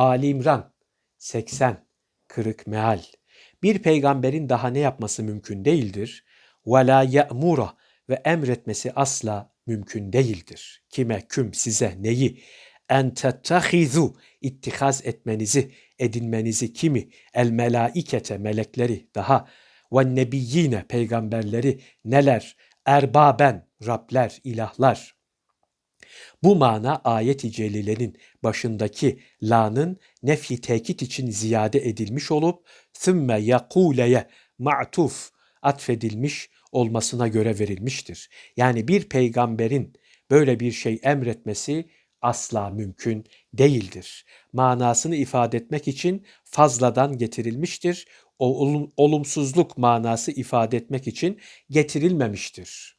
Ali İmran 80 Kırık meal. Bir peygamberin daha ne yapması mümkün değildir? Ve la ye'mura ve emretmesi asla mümkün değildir. Kime, küm, size, neyi? En tettehizu ittihaz etmenizi, edinmenizi kimi? El melaikete, melekleri daha. Ve nebiyyine, peygamberleri neler? Erbaben, Rabler, ilahlar. Bu mana ayet-i celilenin başındaki la'nın nefi tekit için ziyade edilmiş olup thümme yakuleye ma'tuf atfedilmiş olmasına göre verilmiştir. Yani bir peygamberin böyle bir şey emretmesi asla mümkün değildir. Manasını ifade etmek için fazladan getirilmiştir. O olum- olumsuzluk manası ifade etmek için getirilmemiştir.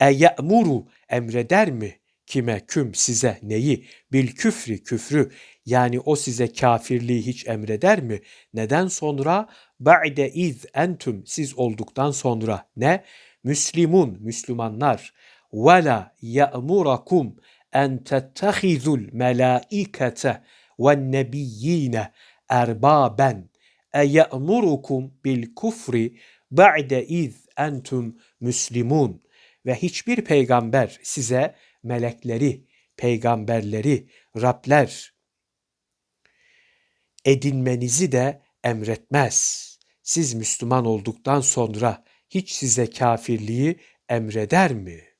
E ye'muru emreder mi? Kime küm size neyi? Bil küfri küfrü yani o size kafirliği hiç emreder mi? Neden sonra? Ba'de iz entüm siz olduktan sonra ne? Müslimun Müslümanlar ve la ya'murakum en tettehizul melaikete ve nebiyyine erbaben e ye'murukum bil kufri ba'de iz entüm müslimun ve hiçbir peygamber size melekleri, peygamberleri, Rabler edinmenizi de emretmez. Siz Müslüman olduktan sonra hiç size kafirliği emreder mi?''